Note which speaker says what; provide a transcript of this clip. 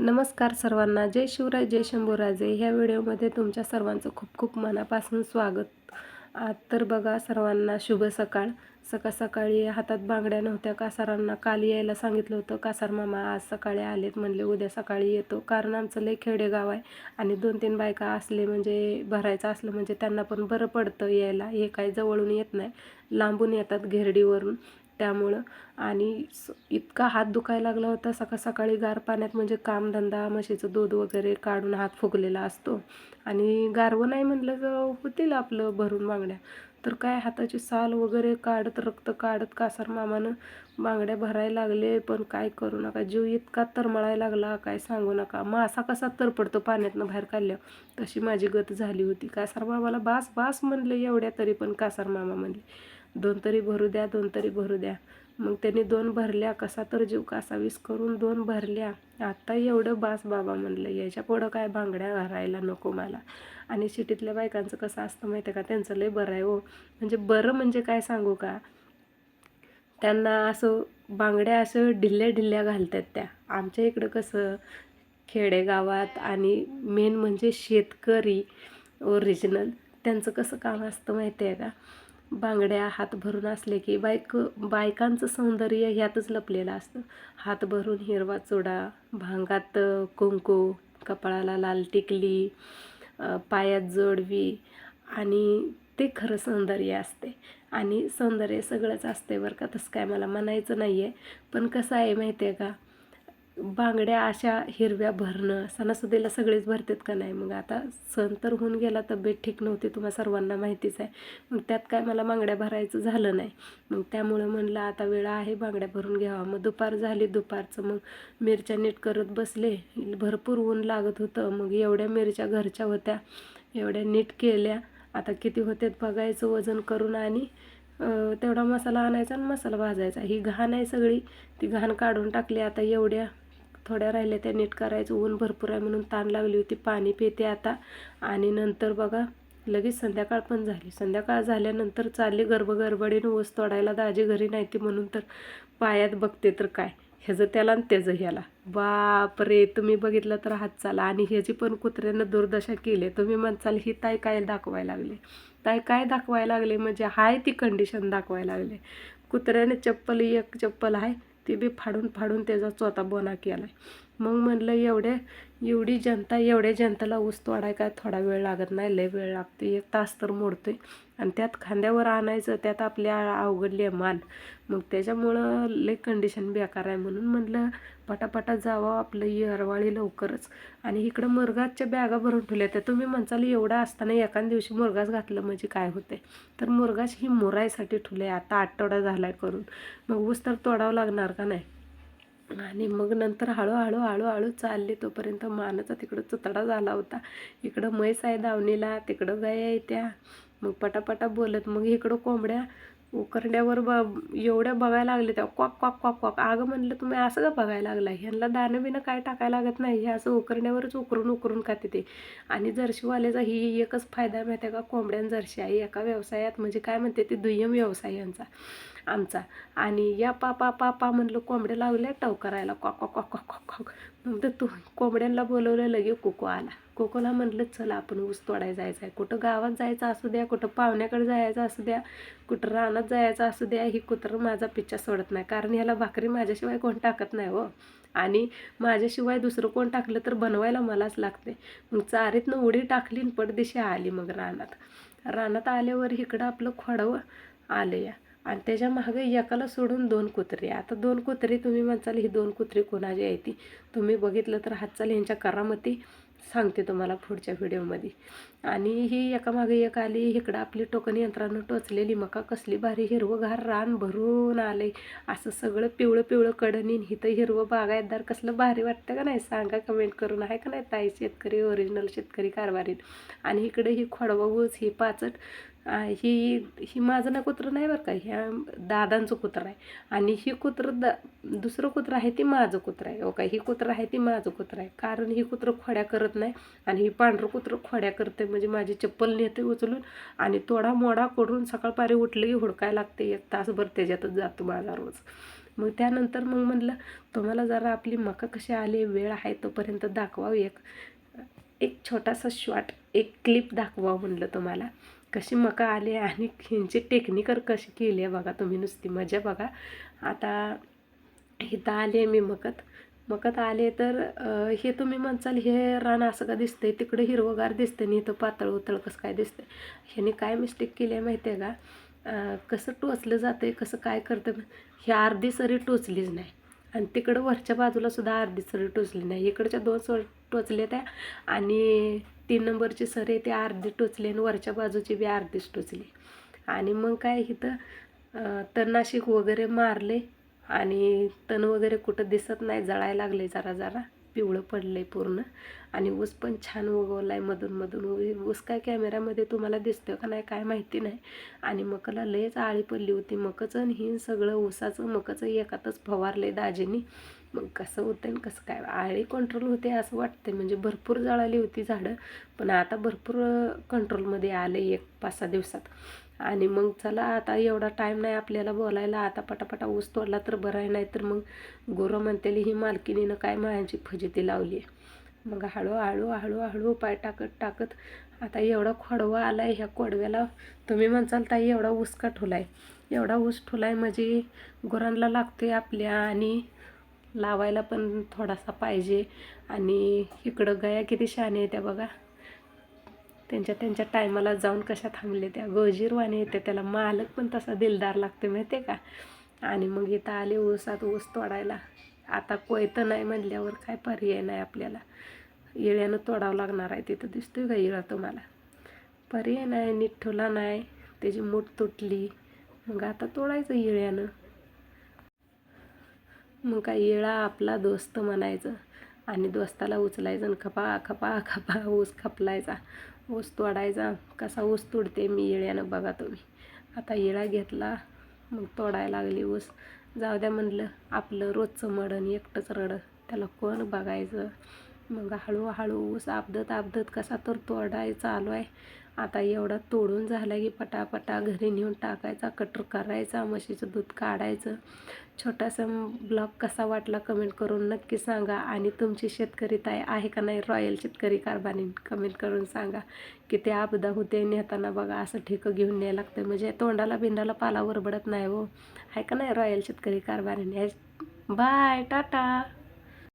Speaker 1: नमस्कार सर्वांना. जय शिवराय जय शंभूराजे. ह्या व्हिडिओमध्ये तुमच्या सर्वांचं खूप खूप मनापासून स्वागत. आज तर बघा सर्वांना शुभ सकाळ. सकाळ सकाळी हातात बांगड्या नव्हत्या. कासारांना काल यायला सांगितलं होतं. कासार मामा आज सकाळी आलेत म्हणले उद्या सकाळी येतो. कारण आमचं लय खेडेगाव आहे आणि दोन तीन बायका असले म्हणजे भरायचं असलं म्हणजे त्यांना पण बरं पडतं यायला. हे काय जवळून येत नाही. लांबून येतात घेरडीवरून. त्यामुळं. आणि स इतका हात दुखायला लागला होता सकाळ सकाळी गार पाण्यात म्हणजे कामधंदा म्हशीचं दूध वगैरे काढून हात फुगलेला असतो. आणि गारवं नाही म्हटलं तर होतील आपलं भरून बांगड्या. तर काय हाताची साल वगैरे काढत रक्त काढत कासार मामानं बांगड्या भरायला लागले पण काय करू नका जीव इतका तरमळायला लागला काय सांगू नका. मासा कसा तरपडतो पाण्यातनं बाहेर काढल्यावर तशी माझी गत झाली होती. कासार मामाला बास बास म्हणले एवढ्या तरी पण कासार मामा म्हणले. दोन तरी भरू द्या दोन तरी भरू द्या. मग त्यांनी दोन भरल्या कसा तर जीव कासावीस करून दोन भरल्या. आता एवढं बास बाबा म्हणलं याच्या पुढं काय बांगड्या घालायला नको मला. आणि शिटीतल्या बायकांचं कसं असतं माहिती आहे का? त्यांचं लय बरं आहे हो. म्हणजे बरं म्हणजे काय सांगू का? त्यांना असं बांगड्या असं ढिल्ल्या ढिल्ल्या घालतात त्या. आमच्या इकडं कसं खेडेगावात आणि मेन म्हणजे शेतकरी ओरिजिनल त्यांचं कसं काम असतं माहिती आहे का? बांगड्या हात भरून असले की बायक बायकांचं सौंदर्य ह्यातच लपलेलं असतं. हात भरून हिरवा चुडा भांगात कुंकू कपाळाला लाल टिकली पायात जोडवी आणि ते खरं सौंदर्य असते. आणि सौंदर्य सगळंच असते बरं का तसं काय मला म्हणायचं नाही आहे पण कसं आहे माहिती आहे का बांगड्या अशा हिरव्या भरणं सणासुदीला सगळेच भरतात का नाही? मग आता सण तर होऊन गेला तब्येत ठीक नव्हती तुम्हाला सर्वांना माहितीच आहे. मग त्यात काय मला बांगड्या भरायचं झालं नाही. मग त्यामुळं म्हणलं आता वेळ आहे बांगड्या भरून घ्यावा. मग दुपार झाली दुपारचं मग मिरच्या नीट करत बसले. भरपूर ऊन लागत होतं. मग एवढ्या मिरच्या घरच्या होत्या एवढ्या नीट केल्या. आता किती होत्यात बघायचं वजन करून आणि तेवढा मसाला आणायचा आणि मसाला भाजायचा. ही घाण आहे सगळी. ती घाण काढून टाकली. आता एवढ्या थोड्या राहिल्या त्या नीट करायचं. ऊन भरपूर आहे म्हणून ताण लागली होती. पाणी पिते आता. आणि नंतर बघा लगेच संध्याकाळ पण झाली. संध्याकाळ झाल्यानंतर चालली गरबगरबडीनं ऊस तोडायला. दाजी घरी नाही ती म्हणून तर पायात बघते तर काय? ह्याचं त्याला आणि त्याचं ह्याला. बाप रे तुम्ही बघितलं तर हात चाला. आणि ह्याची पण कुत्र्यानं दुर्दशा केली. तुम्ही म्हणचाल ही ताई काय दाखवायला लागले? ताई काय दाखवायला लागले? म्हणजे हाय ती कंडिशन दाखवायला लागले. कुत्र्याने चप्पल एक चप्पल आहे ते बी फाडून फाडून त्याचा चोथा बोना केला आहे मग म्हणलं एवढे एवढी जनता एवढ्या जनताला ऊस तोडाय काय थोडा वेळ लागत नाही लय वेळ लागतो एक तास तर मोडतोय. आणि त्यात खांद्यावर आणायचं त्यात आपल्या अवघडली आहे मान मग त्याच्यामुळं लय कंडिशन बेकार आहे म्हणून म्हणलं पटापटा जावं आपलं येरवाळी लवकरच. आणि इकडं मुरगासच्या बॅगा भरून ठेवल्या त्या. तुम्ही म्हणचाल एवढा असताना एखाद दिवशी मुरगास घातलं म्हणजे काय होते तर मुरगास ही मुरायसाठी ठेवले आता आठवडा झाला आहे करून. मग ऊस तर तोडावं लागणार का नाही? आणि मग नंतर हळूहळू हळूहळू चालले. तोपर्यंत मानाचा तिकडं चुतडा झाला होता. इकडं म्हैस आहे दावणीला तिकडं गाय आहे त्या मग पटापटा बोलत मग इकडं कोंबड्या उकरड्यावर ब एवढ्या बघायला लागले त्या क्वाक क्वाक क्वाक क्वाक. अगं म्हणलं तुम्ही असं का बघायला लागला ह्यांना दाणं बिणं काय टाकायला लागत नाही? हे असं उकरण्यावरच उकरून उकरून खाते ते. आणि जर्शीवाल्याचा ही एकच फायदा माहिती आहे का? कोंबड्यान जर्शी आहे एका व्यवसायात. म्हणजे काय म्हणते ते दुय्यम व्यवसाय यांचा आमचा. आणि या पापा पापा म्हणलं कोंबड्या लावल्या टव करायला क्वाक क्वाक क्वाक क्वाक क्वाक. मग तर तू कोंबड्यांना बोलवलं लगे कोको आला. कोकोला म्हटलं चला आपण ऊस तोडायला जायचं आहे कुठं गावात जायचं असू द्या कुठं पाहुण्याकडे जायचं असू द्या कुठं रानात जायचं असू द्या ही कुत्रं माझा पिच्चा सोडत नाही. कारण ह्याला भाकरी माझ्याशिवाय कोण टाकत नाही हो. आणि माझ्याशिवाय दुसरं कोण टाकलं तर बनवायला मलाच लागते मग चारीतनं उडी टाकली आणि पडदिशी आली मग रानात. रानात आल्यावर इकडं आपलं खोडवं आलं या आणि त्याच्यामागे एकाला सोडून दोन कुत्रे. आता दोन कुत्रे तुम्ही म्हणचाल ही दोन कुत्रे कोणाची आहे ती? तुम्ही बघितलं तर हातचाल ह्यांच्या करामती सांगते तुम्हाला पुढच्या व्हिडिओमध्ये. आणि ही एकामागे एक आली इकडं आपली टोकन यंत्रानं टोचलेली मका कसली भारी हिरवं रान भरून आले. असं सगळं पिवळं पिवळं कडणीन हिथं हिरवं बागायतदार कसलं भारी वाटतं का नाही? सांगा कमेंट करून. आहे का नाही ताई शेतकरी ओरिजिनल शेतकरी कारभारीत? आणि इकडे ही खोडवा ऊस ही पाचट ही ही माझं ना कुत्रं नाही बरं का ह्या दादांचं कुत्रं आहे. आणि ही कुत्रं द दुसरं कुत्रं आहे ती माझं कुत्रं आहे. हो ओका ही कुत्रं आहे ती माझं कुत्रं आहे. कारण ही कुत्रं खोड्या करत नाही आणि ही पांढरं कुत्रं खोड्या करते. म्हणजे माझी चप्पल नेते उचलून आणि तोडा मोडा करून सकाळपारी उठलं की हुडकायला लागते. एक तासभर त्याच्यातच जातो माझा रोज. मग त्यानंतर मग म्हणलं तुम्हाला जरा आपली मका कशी आली? वेळ आहे तोपर्यंत दाखवावं एक एक छोटासा शॉट एक क्लिप दाखवा म्हणलं तुम्हाला. कशी मका आली आणि ह्यांची टेक्निकर कशी केली आहे बघा तुम्ही नुसती मजा बघा. आता इथं आले मी मकत. मकत आले तर हे तुम्ही म्हणचाल हे रान असं का दिसतंय? तिकडे हिरवगार दिसतं आणि इथं पातळ उतळ कसं काय दिसतंय? ह्याने काय मिस्टेक केली आहे माहिती आहे का कसं टोचलं जातं आहे कसं काय करतं ही अर्धी सरी टोचलीच नाही. आणि तिकडं वरच्या बाजूला सुद्धा अर्धी सरी टोचली नाही. इकडच्या दोन सर टोचले त्या आणि तीन नंबरचे सर आहे ते अर्धी टोचले आणि वरच्या बाजूची बी अर्धीच टोचली. आणि मग काय इथं तणनाशिक वगैरे मारले आणि तण वगैरे कुठं दिसत नाही जळायला लागले जरा जरा पिवळं पडलंय पूर्ण. आणि ऊस पण छान उगवला आहे मधून मधून. ऊस काय कॅमेऱ्यामध्ये तुम्हाला दिसतोय का नाही काय माहिती नाही. आणि मकाला लयच आळी पडली होती मकचं आणि ही सगळं ऊसाचं मकचं एकातच फवारले दाजीनी. मग कसं होतं आणि कसं काय? आळी कंट्रोल होते असं वाटतंय. म्हणजे भरपूर जळाली होती झाडं पण आता भरपूर कंट्रोलमध्ये आले एक पाच सहा दिवसात. आणि मग चला आता एवढा टाईम नाही आपल्याला बोलायला. आता पटापटा ऊस तोडला तर बरं आहे नाही तर मग गोरं म्हणतेली ही मालकिनीनं काय मायांची फजिती लावली आहे? मग हळूहळू हळूहळू पाय टाकत टाकत आता एवढा खोडवा आला आहे ह्या कोडव्याला. तुम्ही म्हणसाल ताई एवढा ऊस का आहे एवढा ऊस ठुलाय म्हणजे गुरांना लागतोय आपल्या आणि लावायला पण थोडासा पाहिजे. आणि इकडं गया किती शहाणे येत्या बघा. त्यांच्या त्यांच्या टायमाला जाऊन कशा थांबले त्या. गोजीरवाने येते त्याला मालक पण तसा दिलदार लागते माहिती आहे का? आणि मग इथं आले ऊसात ऊस तोडायला. आता कोयतं नाही म्हणल्यावर काय पर्याय नाही आपल्याला. येळ्यानं तोडावं लागणार आहे तिथं. दिसतोय का इळा तुम्हाला? पर्याय नाही नीट ठेवला नाही. त्याची मूठ तुटली. मग आता तोडायचं येळ्यानं. मग काय येळा आपला दोस्त म्हणायचं आणि दोस्ताला उचलायचं आणि खपा खपा खपा ऊस खपलायचा. ऊस तोडायचा. कसा ऊस तोडते मी येळ्यानं बघा तुम्ही. आता येळा घेतला मग तोडायला लागली ऊस. जाऊ द्या म्हणलं आपलं रोजचं मडण एकटंच रडं. त्याला कोण बघायचं? मग हळूहळू ऊस आपदत आपदत कसा तर तोडायचा आलो आहे. आता एवढा तोडून झाला की पटापटा घरी नेऊन टाकायचा कटर करायचा म्हशीचं दूध काढायचं. छोटासा ब्लॉग कसा वाटला कमेंट करून नक्की सांगा. आणि तुमची शेतकरी ताई आहे का नाही? रॉयल शेतकरी कारभारी कमेंट करून सांगा. की ते आपदा होते नेताना बघा असं ठिकं घेऊन न्याय लागतं म्हणजे तोंडाला बिंडाला पाला वरबडत नाही हो. आहे का नाही रॉयल शेतकरी कारभारी? Bye tata.